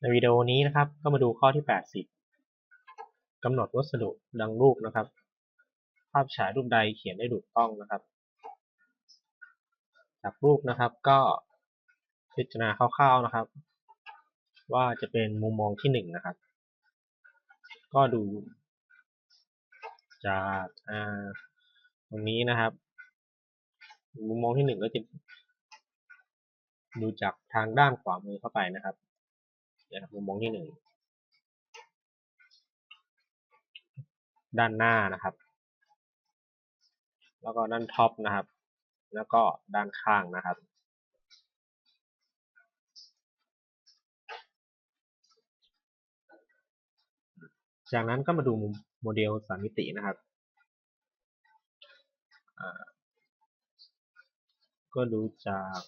ในวิดีโอนี้นะครับ ก็มาดูข้อที่ 80กำหนดวัสดุดังรูปนะครับ ภาพฉายรูปใดเขียนได้ถูกต้องนะครับ จากรูปนะครับก็พิจารณาคร่าวๆนะครับ ว่าจะเป็นมุมมองที่หนึ่งนะครับ ก็ดู จากตรงนี้นะครับ มุมมองที่หนึ่งก็จะดูจากทางด้านขวามือเข้าไปนะครับ นะครับมุมมองที่หนึ่งด้านหน้านะครับ แล้วก็ด้านท็อปนะครับ แล้วก็ด้านข้างนะครับ จากนั้นก็มาดูโมเดลสามมิตินะครับก็ดูจาก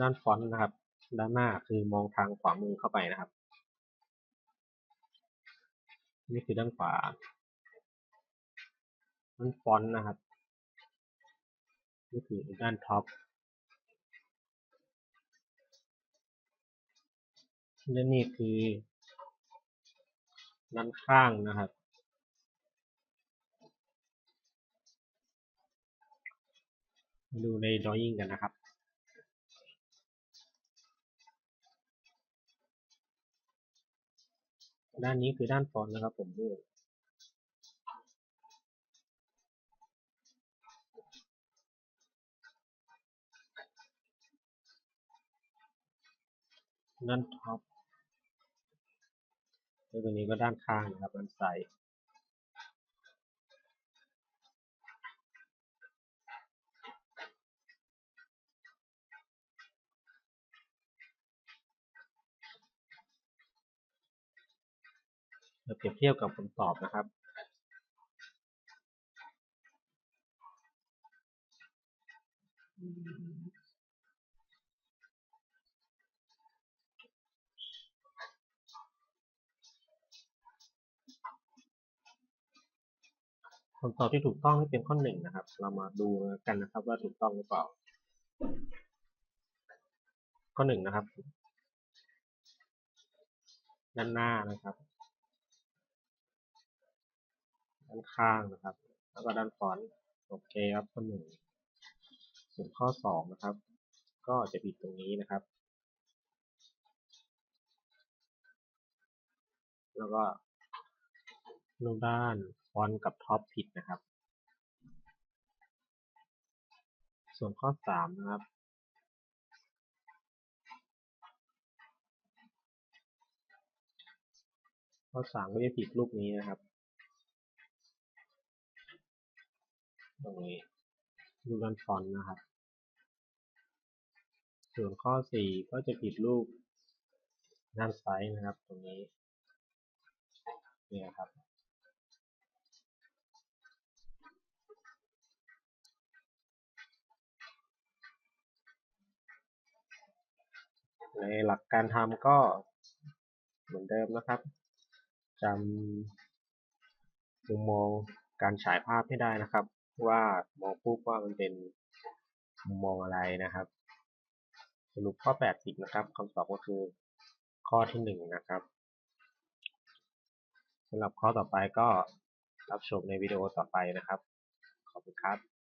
ด้านฟอนต์นะครับ ด้านหน้าคือมองทางขวามือเข้าไปนะครับ นี่คือด้านขวาด้านฟอนต์นะครับ นี่คือด้านท็อปและนี่คือ ด้านข้างนะครับมาดูใน drawing กันนะครับ ด้านนี้คือด้านฟอนต์นะครับผมเลือกด้านท็อปแล้วตัวนี้ก็ด้านข้างนะครับด้านซ้า เราเปรียบเทียบกับคำตอบนะครับคำตอบที่ถูกต้องนี่เป็นข้อหนึ่งนะครับ เรามาดูกันนะครับว่าถูกต้องหรือเปล่า ข้อหนึ่งนะครับ ด้านหน้านะครับ ด้านข้างนะครับ แล้วก็ด้านฟอนต์โอเคครับข้อหนึ่งส่วนข้อสองนะครับ ก็จะผิดตรงนี้นะครับ แล้วก็รูปด้านฟอนต์กับท็อปผิดนะครับ ส่วนข้อสามนะครับข้อสามก็จะผิดรูปนี้นะครับ ตรงนี้รูปด้านฟอนต์นะครับ ส่วนข้อสี่ก็จะผิดรูปด้านซ้ายนะครับ ตรงนี้นี่นะครับในหลักการทำก็เหมือนเดิมนะครับจำมุมมองการฉายภาพให้ได้นะครับ ว่ามองปุ๊บว่ามันเป็นมุมมองอะไรนะครับ สรุปข้อ 80 นะครับคำตอบก็คือข้อที่ 1 นะครับสำหรับข้อต่อไปก็รับชมในวิดีโอต่อไปนะครับ ขอบคุณครับ